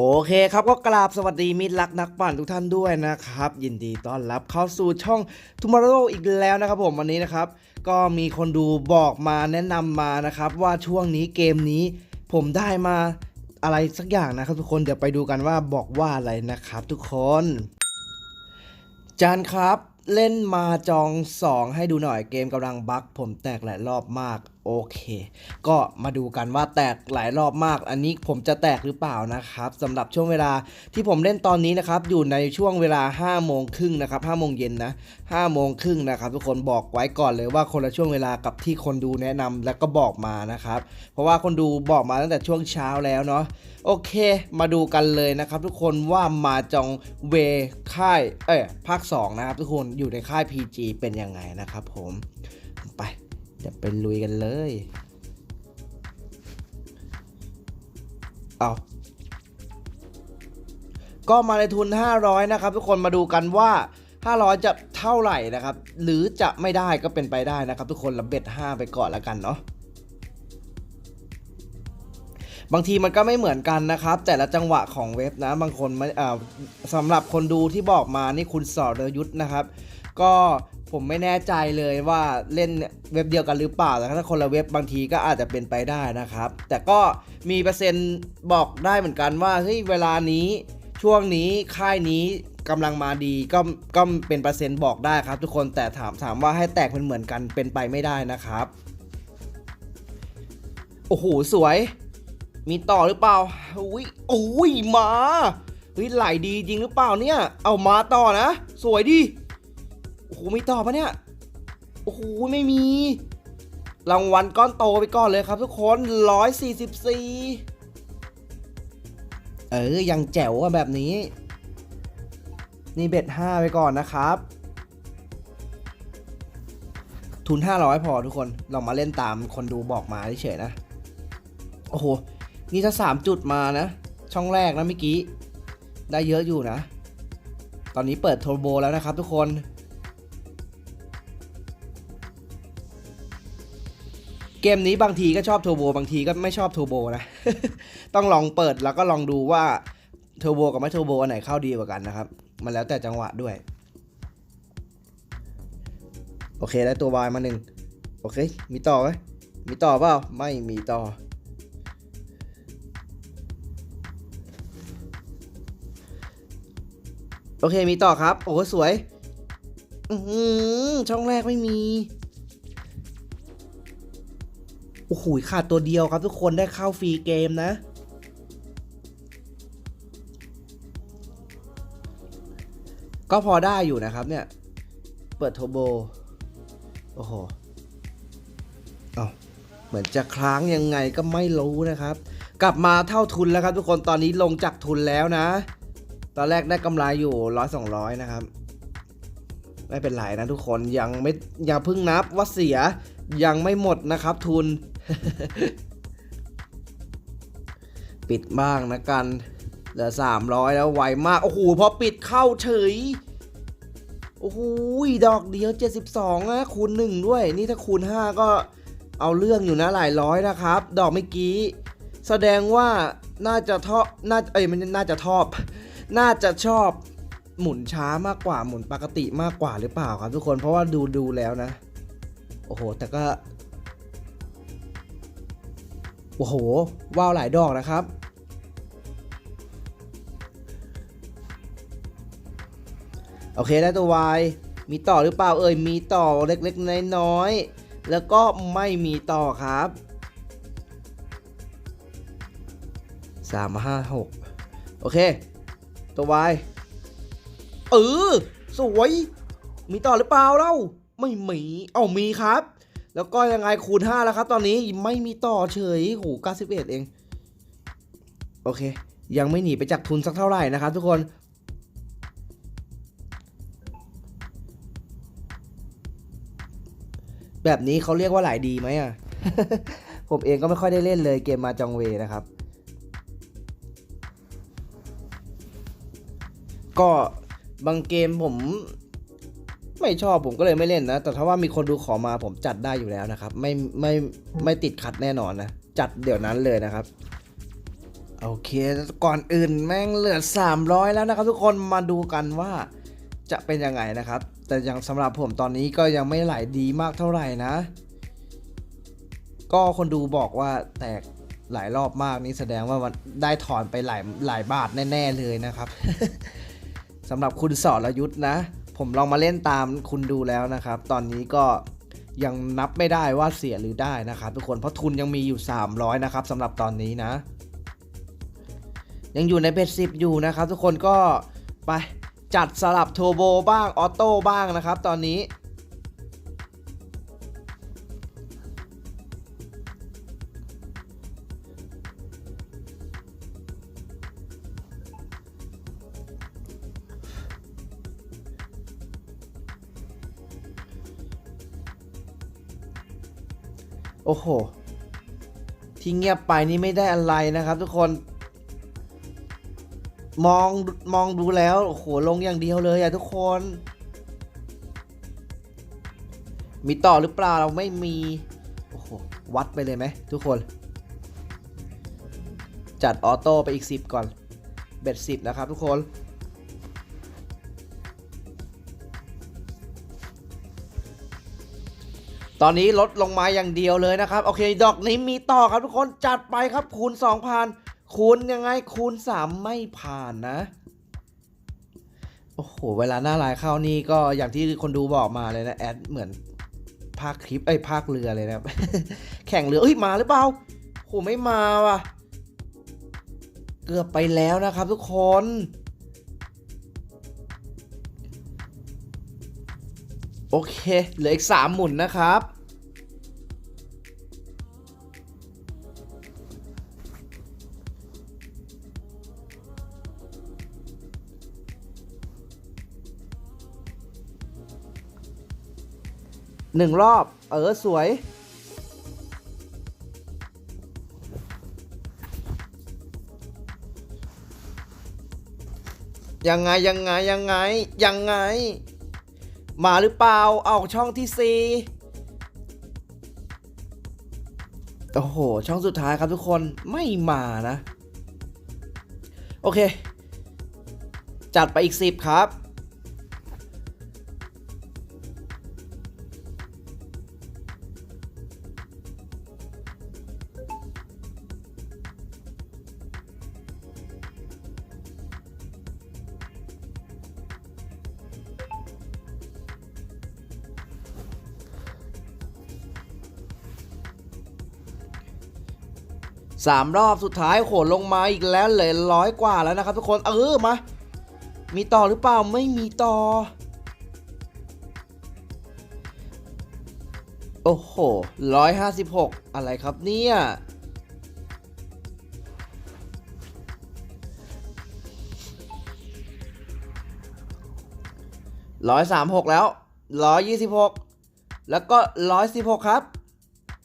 โอเคครับก็กราบสวัสดีมิตรรักนักปั่นทุกท่านด้วยนะครับ ยินดีต้อนรับเข้าสู่ช่อง Tomorrow อีกแล้วนะครับผมวันนี้นะครับ ก็มีคนดูบอกมาแนะนำมานะครับว่าช่วงนี้เกมนี้ผมได้มาอะไรสักอย่างนะครับ ทุกคนเดี๋ยวไปดูกันว่าบอกว่าอะไรนะครับ ทุกคน จานครับเล่นมาจอง 2 ให้ดูหน่อยเกมกำลังบั๊กผมแตกหลายรอบมาก โอเค ก็มาดูกันว่าแตกหลายรอบมาก อันนี้ผมจะแตกหรือเปล่านะครับสำหรับช่วงเวลาที่ผมเล่นตอนนี้นะครับอยู่ในช่วงเวลา5โมงครึ่งนะครับ5โมงเย็นนะ5โมงครึ่งนะครับทุกคนบอกไว้ก่อนเลยว่าคนละช่วงเวลากับที่คนดูแนะนำแล้วก็บอกมานะครับเพราะว่าคนดูบอกมาตั้งแต่ช่วงเช้าแล้วเนาะโอเค มาดูกันเลยนะครับทุกคนว่ามาจองเวค่ายเอ้ยภาค2นะครับทุกคนอยู่ในค่าย PG เป็นยังไงนะครับผมไป เดี๋ยวไปลุยกันเลย เอาก็มาในทุน 500 นะครับ ทุกคนมาดูกันว่า 500 จะเท่าไหร่นะครับ หรือจะไม่ได้ก็เป็นไปได้นะครับ ทุกคนระเบ็ด 5 ไปก่อนแล้วกันเนาะบางทีมันก็ไม่เหมือนกันนะครับ แต่ละจังหวะของเว็บนะ บางคนไม่สำหรับคนดูที่บอกมานี่คุณสอรยุทธนะครับ ก็ ผมไม่แน่ใจเลยว่าเล่นเว็บเดียวกันหรือเปล่า แต่ถ้าคนละเว็บบางทีก็อาจจะเป็นไปได้นะครับ แต่ก็มีเปอร์เซ็นต์บอกได้เหมือนกันว่าเฮ้ยเวลานี้ช่วงนี้ค่ายนี้กำลังมาดีก็ก็เป็นเปอร์เซ็นต์บอกได้ครับ ทุกคนแต่ถามถามว่าให้แตกเป็นเหมือนกันเป็นไปไม่ได้นะครับ โอ้โหสวย มีต่อหรือเปล่าอุ้ยโอ้ยมาเฮ้ยไหลดีจริงหรือเปล่าเนี่ย เอามาต่อนะ สวยดิ โอ้โหมีต่อปะเนี่ย โอ้โหไม่มี รางวัลก้อนโตไปก่อนเลยครับทุกคน 144 เออ ยังแจ๋วอะแบบนี้ นี่เบ็ด5ไปก่อนนะครับ ทุน 500 พอทุกคนเรามาเล่นตามคนดูบอกมาเฉยๆนะ โอ้โห นี่ถ้าสามจุดมานะ ช่องแรกนะเมื่อกี้ ได้เยอะอยู่นะ ตอนนี้เปิดโทรโบแล้วนะครับทุกคน เกมนี้บางทีก็ชอบโทรโบบางทีก็ไม่ชอบโทรโบนะ ต้องลองเปิดแล้วก็ลองดูว่าเทอร์โบกับไม่เทอร์โบอันไหนเข้าดีกว่ากันนะครับ มันแล้วแต่จังหวะด้วย โอเคได้ตัววายมาหนึ่งโอเค มีต่อไหมมีต่อเปล่า ไม่มีต่อ โอเคมีต่อครับ โอ้สวย อือช่องแรกไม่มี โอ้โหขาดตัวเดียวครับทุกคนได้เข้าฟรีเกมนะก็พอได้อยู่นะครับเนี่ย เปิดโทโบ โอ้โห เอาเหมือนจะค้างยังไงก็ไม่รู้นะครับ กลับมาเท่าทุนแล้วครับทุกคน ตอนนี้ลงจากทุนแล้วนะ ตอนแรกได้กำไรอยู่ร้อยสองร้อยนะครับ ไม่เป็นไรนะทุกคน ยังไม่อย่าเพิ่งนับว่าเสีย ยังไม่หมดนะครับทุน ปิดบ้างนะกัน เหลือสามร้อยแล้วไวมาก โอ้โห พอปิดเข้าเฉย โอ้โห ดอกเดียว 72นะคูณ 1 ด้วย นี่ถ้าคูณ 5 ก็เอาเรื่องอยู่นะหลายร้อยนะครับ ดอกเมื่อกี้ แสดงว่าน่าจะทอบน่าเอ้ยมันน่าจะทอบ น่าจะชอบหมุนช้ามากกว่าหมุนปกติมากกว่าหรือเปล่าครับทุกคนเพราะว่าดูดูแล้วนะ โอ้โห แต่ก็ โอ้โห ว้าวหลายดอกนะครับ โอเคได้ตัววายมีต่อหรือเปล่าเอ่ยมีต่อเล็กๆน้อยๆแล้วก็ไม่มีต่อครับสามห้าหกโอเค ตัววายเออสวย มีต่อหรือเปล่าเล่า ไม่มี เอามีครับ แล้วก็ยังไงคูณ 5 แล้วครับ ตอนนี้ไม่มีต่อเฉยโห91 เอง โอเค ยังไม่หนีไปจากทุนสักเท่าไหร่นะครับทุกคนแบบนี้เขาเรียกว่าหลายดีไหมอะ ผมเองก็ไม่ค่อยได้เล่นเลยเกมมาจองเวนะครับ ก็บางเกมผม ไม่ชอบผมก็เลยไม่เล่นนะ แต่ถ้าว่ามีคนดูขอมาผมจัดได้อยู่แล้วนะครับ ไม่ไม่ไม่ติดขัดแน่นอนนะ จัดเดี๋ยวนั้นเลยนะครับ โอเค ก่อนอื่นแม่งเหลือ 300 แล้วนะครับ ทุกคนมาดูกันว่าจะเป็นยังไงนะครับ แต่ยังสำหรับผมตอนนี้ก็ยังไม่ไหลดีมากเท่าไหร่นะ ก็คนดูบอกว่าแตกหลายรอบมากนี่แสดงว่ามันได้ถอนไปหลายหลายบาทแน่ ๆเลยนะครับสำหรับคุณสอรยุทธ์นะ ผมลองมาเล่นตามคุณดูแล้วนะครับ ตอนนี้ก็ยังนับไม่ได้ว่าเสียหรือได้นะครับทุกคนเพราะทุนยังมีอยู่ 300 นะครับสำหรับตอนนี้นะ ยังอยู่ในเบ็ดสิบอยู่นะครับ ทุกคนก็ไปจัดสลับโทโบบ้างออโต้บ้างนะครับ ตอนนี้ โอ้โห ที่เงียบไปนี่ไม่ได้อะไรนะครับ ทุกคน มองมองดูแล้ว โอ้โห ลงอย่างเดียวเลยอะทุกคน มีต่อหรือเปล่าเราไม่มี โอ้โห วัดไปเลยไหมทุกคน จัดออโต้ไปอีก 10 ก่อน เบ็ด10 นะครับทุกคน ตอนนี้ลดลงมาอย่างเดียวเลยนะครับ โอเค ดอกนี้มีต่อครับทุกคนจัดไปครับคูณ2,000คูณยังไงคูณ 3 ไม่ผ่านนะ โอ้โห เวลาหน้าลายเข้านี่ก็อย่างที่คนดูบอกมาเลยนะ แอดเหมือนภาคคลิปไอ้ภาคเรือเลยนะแข่งเรือเอ้ยมาหรือเปล่าโหไม่มาว่ะ เกือบไปแล้วนะครับทุกคน โอเคเหลืออีก3หมุนนะครับ หนึ่งรอบ เออ สวย ยังไง ยังไง ยังไง ยังไง มาหรือเปล่าเอาช่องที่ 4 โอ้โห ช่องสุดท้ายครับทุกคนไม่มานะ โอเค จัดไปอีกสิบครับ สามรอบสุดท้ายโขนลงมาอีกแล้วเหลยร้อยกว่าแล้วนะครับทุกคนเออมา มีต่อหรือเปล่าไม่มีต่อ โอ้โหร้อยห้าสิบหกอะไรครับเนี่ยร้อยสามหกแล้วร้อยยี่สิบหกแล้วก็ร้อยสิบหกครับ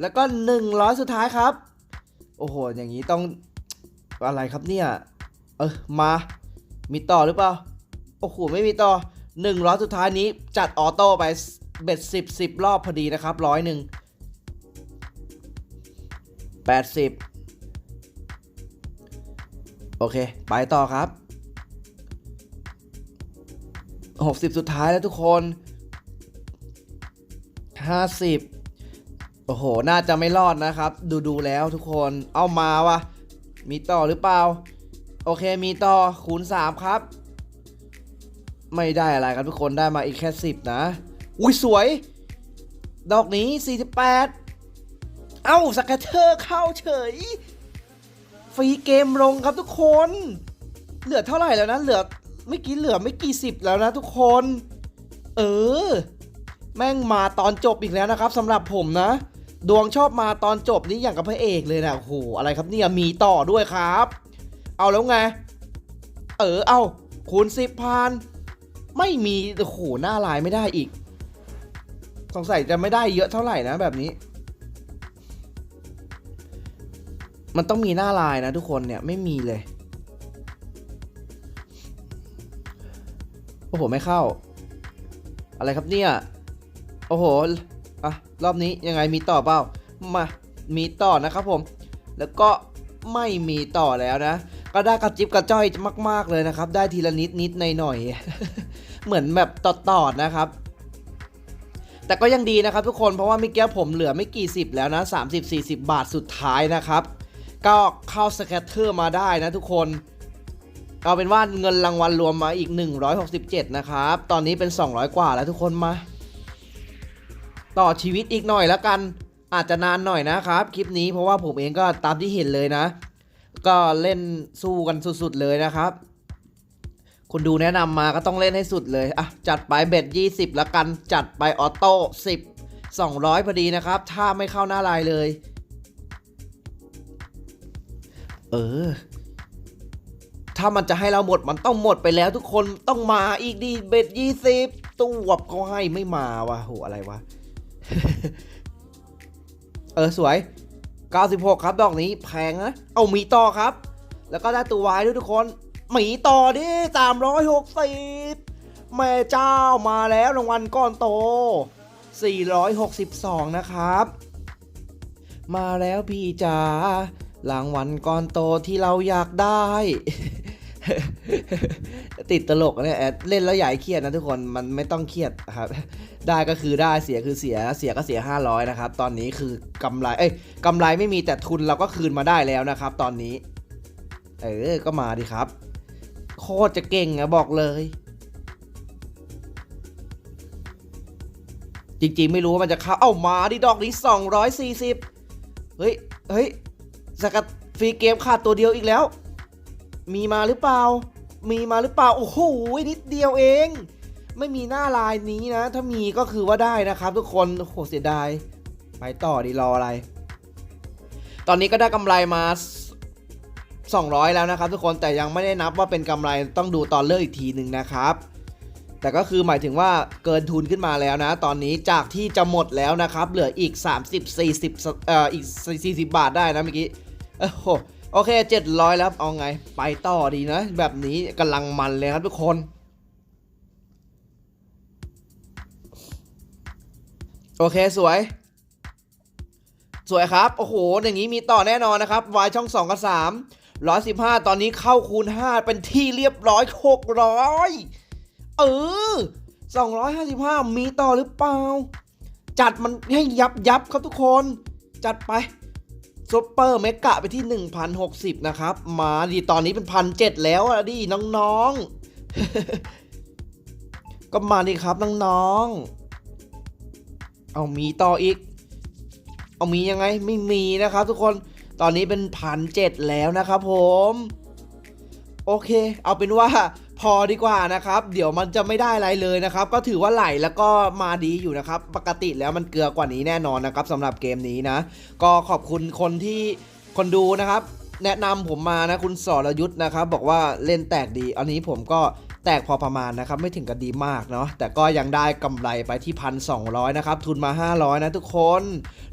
แล้วก็หนึ่งร้อยสุดท้ายครับ อ้โห อย่างนี้ต้องอะไรครับเนี่ย เออมา มีต่อหรือเปล่า โอ้โห ไม่มีต่อหนึ่งร้อยสุดท้ายนี้จัดออโต้ไปเบ็ดสิบสิบรอบพอดีนะครับร้อยหนึ่งแปดสิบโอเค ไปต่อครับหกสิบสุดท้ายแล้วทุกคนห้าสิบ โอ้โห น่าจะไม่รอดนะครับ ดูดูๆแล้วทุกคนเอามาวะมีต่อหรือเปล่า โอเคมีต่อคูณ3ครับ ไม่ได้อะไรครับทุกคนได้มาอีกแค่ 10 นะ อุ้ยสวย ดอกนี้ 48 เอ้าสแกตเตอร์เข้าเฉย ฟรีเกมลงครับทุกคน เหลือเท่าไหร่แล้วนะ เหลือเมื่อกี้เหลือไม่กี่สิบแล้วนะทุกคน เออ แม่งมาตอนจบอีกแล้วนะครับสำหรับผมนะ ดวงชอบมาตอนจบนี่อย่างกับพระเอกเลยนะโอ้โหอะไรครับเนี่ยมีต่อด้วยครับ เอาแล้วไง เออเอาคูณสิบพันไม่มีโอ้โหหน้าลายไม่ได้อีกสงสัยจะไม่ได้เยอะเท่าไหร่นะแบบนี้ มันต้องมีหน้าลายนะทุกคนเนี่ยไม่มีเลยโอ้โหไม่เข้า อะไรครับเนี่ย โอ้โห อะรอบนี้ยังไงมีต่อเปล่ามามีต่อนะครับผม แล้วก็ไม่มีต่อแล้วนะ ก็ได้กระจิบกระจ้อยมาก ๆเลยนะครับ ได้ทีละนิดนิดหน่อยหน่อย เหมือนแบบตอดๆนะครับ แต่ก็ยังดีนะครับทุกคนเพราะว่าเมื่อกี้ผมเหลือไม่กี่สิบแล้วนะ 30-40 บาทสุดท้ายนะครับ ก็เข้าสแคตเตอร์มาได้นะทุกคนเอาเป็นว่าเงินรางวัลรวมมาอีก 167 นะครับ ตอนนี้เป็น 200 กว่าแล้วทุกคนมา ต่อชีวิตอีกหน่อยแล้วกัน อาจจะนานหน่อยนะครับ คลิปนี้เพราะว่าผมเองก็ตามที่เห็นเลยนะ ก็เล่นสู้กันสุดๆเลยนะครับคุณดูแนะนำมาก็ต้องเล่นให้สุดเลยอะจัดไปเบ็ด20แล้วกันจัดไปออโต้10 200พอดีนะครับ ถ้าไม่เข้าหน้าลายเลย เออถ้ามันจะให้เราหมดมันต้องหมดไปแล้วทุกคนต้องมาอีกดีเบ็ด20ตู้วบเขาให้ไม่มาวะโหอะไรวะ เออสวย 96 ครับดอกนี้แพงนะ เอามีต่อครับ แล้วก็ได้ตัววายด้วยทุกคนหมีต่อดิ360แม่เจ้ามาแล้วรางวัลก้อนโต 462 นะครับ มาแล้วพี่จ๋ารางวัลก้อนโตที่เราอยากได้ ติดตลกเนี่ยแอดเล่นแล้วอย่าใหญ่เครียดนะทุกคนมันไม่ต้องเครียดครับ ได้ก็คือได้เสียคือเสียเสียก็เสีย 500 นะครับ ตอนนี้คือกำไรเอ้ยกำไรไม่มีแต่ทุนเราก็คืนมาได้แล้วนะครับ ตอนนี้ เออก็มาดิครับ โคตรจะเก่งอะบอกเลย จริงๆไม่รู้ว่ามันจะเข้าเอ้ามาดิดอกนี้ 240 เฮ้ยเฮ้ยสกัดฟรีเกมขาดตัวเดียวอีกแล้ว มีมาหรือเปล่า มีมาหรือเปล่า โอ้โหนิดเดียวเอง ไม่มีหน้าลายนี้นะ ถ้ามีก็คือว่าได้นะครับ ทุกคน โอ้โหเสียดาย ไปต่อดีรออะไร ตอนนี้ก็ได้กำไรมา 200 แล้วนะครับ ทุกคน แต่ยังไม่ได้นับว่าเป็นกำไร ต้องดูตอนเลิกอีกทีหนึ่งนะครับแต่ก็คือหมายถึงว่าเกินทุนขึ้นมาแล้วนะ ตอนนี้จากที่จะหมดแล้วนะครับ เหลืออีก 30 40เอ่ออีก 40 บาทได้นะเมื่อกี้โอ้โห โอเค 700 แล้วเอาไง ไปต่อดีนะ แบบนี้กำลังมันเลยครับทุกคน โอเคสวย สวยครับ โอ้โห อย่างนี้มีต่อแน่นอนนะครับ Y ช่อง 2 กับ 3 115 ตอนนี้เข้าคูณ 5 เป็นที่เรียบร้อย 600 เออ 255 มีต่อหรือเปล่า จัดมันให้ยับยับครับทุกคน จัดไป ซุปเปอร์เมกะไปที่ 1,060 นะครับ มาดีตอนนี้เป็นพันเแล้วอะดิน้องๆ ก็มาดีครับน้องๆ เอามีต่ออีก เอามียังไงไม่มีนะครับทุกคนตอนนี้เป็นพันเแล้วนะครับผม โอเค เอาเป็นว่า พอดีกว่านะครับ เดี๋ยวมันจะไม่ได้อะไรเลยนะครับ ก็ถือว่าไหลแล้วก็มาดีอยู่นะครับ ปกติแล้วมันเกลือกว่านี้แน่นอนนะครับสำหรับเกมนี้นะ ก็ขอบคุณคนที่คนดูนะครับ แนะนำผมมานะคุณสรยุทธ์นะครับ บอกว่าเล่นแตกดี อันนี้ผมก็ แตกพอประมาณนะครับไม่ถึงกับดีมากเนาะแต่ก็ยังได้กำไรไปที่พันสองนะครับทุนมา 500 นะทุกคน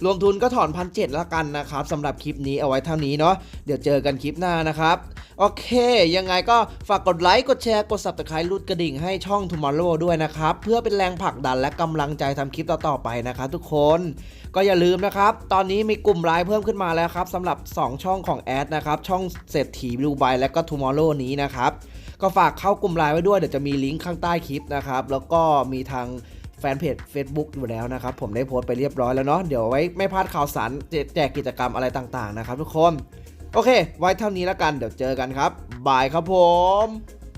รวมทุนก็ถอนพันเละกันนะครับสำหรับคลิปนี้เอาไว้เท่านี้เนาะเดี๋ยวเจอกันคลิปหน้านะครับ โอเค ยังไงก็ฝากกดไลค์กดแชร์กด subscribe รูดกระดิ่งให้ช่อง Tomorrow ด้วยนะครับ เพื่อเป็นแรงผลักดันและกำลังใจทำคลิปต่อๆไปนะครับทุกคนก็อย่าลืมนะครับ ตอนนี้มีกลุ่มไลน์เพิ่มขึ้นมาแล้วครับสำหรับ 2 ช่องของแอดนะครับ ช่องเศรษฐีดูไบและก็ Tomorrow นี้นะครับ ก็ฝากเข้ากลุ่มไลน์ไว้ด้วย เดี๋ยวจะมีลิงก์ข้างใต้คลิปนะครับ แล้วก็มีทางแฟนเพจ Facebook อยู่แล้วนะครับ ผมได้โพสต์ไปเรียบร้อยแล้วเนาะเดี๋ยวไว้ไม่พลาดข่าวสารแจกกิจกรรมอะไรต่างๆนะครับทุกคน โอเค ไว้เท่านี้แล้วกันเดี๋ยวเจอกันครับบายครับผม